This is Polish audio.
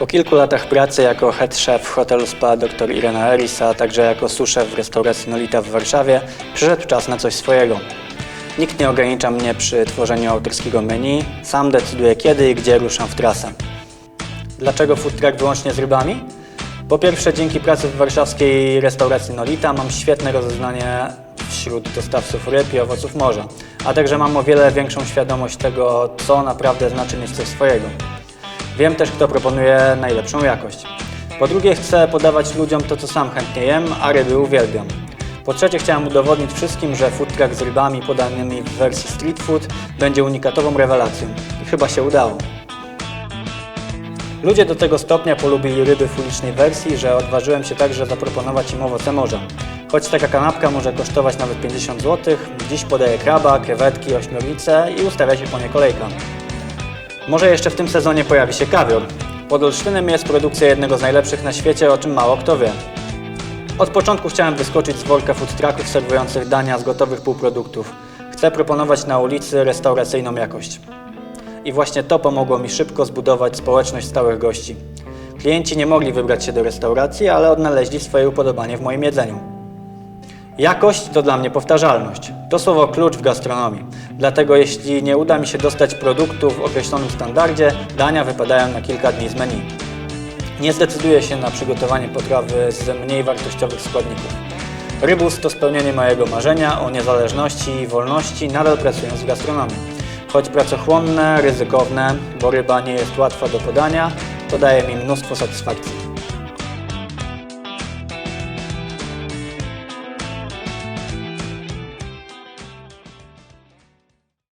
Po kilku latach pracy jako head chef w hotelu spa dr Irena Eris, a także jako sous-chef w restauracji Nolita w Warszawie, przyszedł czas na coś swojego. Nikt nie ogranicza mnie przy tworzeniu autorskiego menu, sam decyduję kiedy i gdzie ruszam w trasę. Dlaczego food truck wyłącznie z rybami? Po pierwsze, dzięki pracy w warszawskiej restauracji Nolita mam świetne rozeznanie wśród dostawców ryb i owoców morza, a także mam o wiele większą świadomość tego, co naprawdę znaczy mieć coś swojego. Wiem też, kto proponuje najlepszą jakość. Po drugie, chcę podawać ludziom to, co sam chętnie jem, a ryby uwielbiam. Po trzecie, chciałem udowodnić wszystkim, że food truck z rybami podanymi w wersji street food będzie unikatową rewelacją. I chyba się udało. Ludzie do tego stopnia polubili ryby w ulicznej wersji, że odważyłem się także zaproponować im owoce morza. Choć taka kanapka może kosztować nawet 50 zł, dziś podaję kraba, krewetki, ośmiornice i ustawia się po nie kolejka. Może jeszcze w tym sezonie pojawi się kawior. Pod Olsztynem jest produkcja jednego z najlepszych na świecie, o czym mało kto wie. Od początku chciałem wyskoczyć z worka food trucków serwujących dania z gotowych półproduktów. Chcę proponować na ulicy restauracyjną jakość. I właśnie to pomogło mi szybko zbudować społeczność stałych gości. Klienci nie mogli wybrać się do restauracji, ale odnaleźli swoje upodobanie w moim jedzeniu. Jakość to dla mnie powtarzalność. To słowo klucz w gastronomii. Dlatego jeśli nie uda mi się dostać produktu w określonym standardzie, dania wypadają na kilka dni z menu. Nie zdecyduję się na przygotowanie potrawy z mniej wartościowych składników. Rybus to spełnienie mojego marzenia o niezależności i wolności, nadal pracując w gastronomii. Choć pracochłonne, ryzykowne, bo ryba nie jest łatwa do podania, to daje mi mnóstwo satysfakcji.